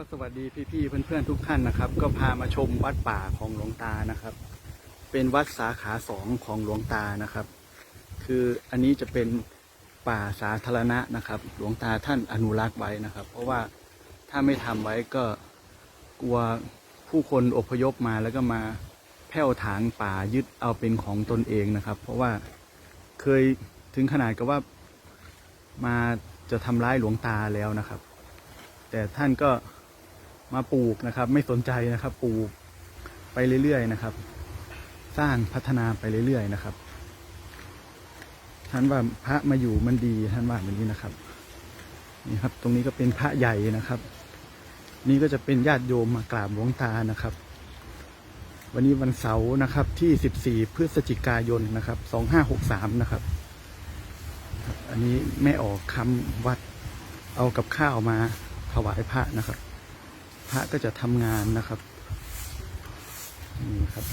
ก็สวัสดีพี่ๆเพื่อนๆทุกท่านนะครับ ก็พามาชมวัดป่าของหลวงตานะครับ เป็นวัดสาขาสองของหลวงตานะครับ คืออันนี้จะเป็นป่าสาธารณะนะครับ หลวงตาท่านอนุรักษ์ไว้นะครับ เพราะว่าถ้าไม่ทำไว้ก็กลัวผู้คนอพยพมาแล้วก็มาแผ่วถางป่ายึดเอาเป็นของตนเองนะครับ เพราะว่าเคยถึงขนาดกับว่ามาจะทำร้ายหลวงตาแล้วนะครับ แต่ท่านก็ มาปลูกนะครับ ไม่สนใจนะครับ ปลูกไปเรื่อยๆนะครับ สร้างพัฒนาไปเรื่อยๆนะครับ ท่านว่าพระมาอยู่มันดีท่านว่าแบบนี้นะครับนี่ครับ ตรงนี้ก็เป็นพระใหญ่นะครับ นี่ก็จะเป็นญาติโยมมากราบหลวงตานะครับ วันนี้วันเสาร์นะครับ ที่ 14 พฤศจิกายนนะครับ 2563 นะครับ อันนี้แม่ออกคำวัดเอากับข้าวมาถวายพระนะครับ พระก็จะทำงานนะครับนี่ครับ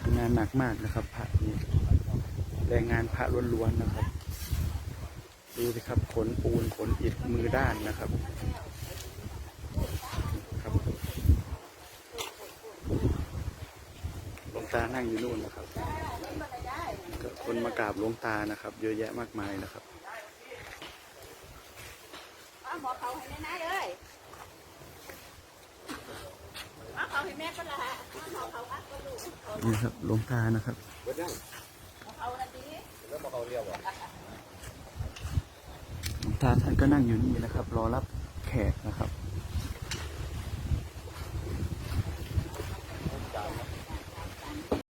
ทำงานหนักมากนะครับ พระนี่แรงงานพระล้วนๆนะครับ ดูสิครับขนปูนขนอิฐมือด้านนะครับครับหลวงตานั่งอยู่นู่นนะครับก็คนมากราบหลวงตานะครับ เยอะแยะมากมายนะครับหมอเขาให้แม่นายเอ้ย นี่ครับหลวงตานะครับละดีหลวงตาท่านก็นั่งอยู่นี่นะครับ รอรับแขกนะครับ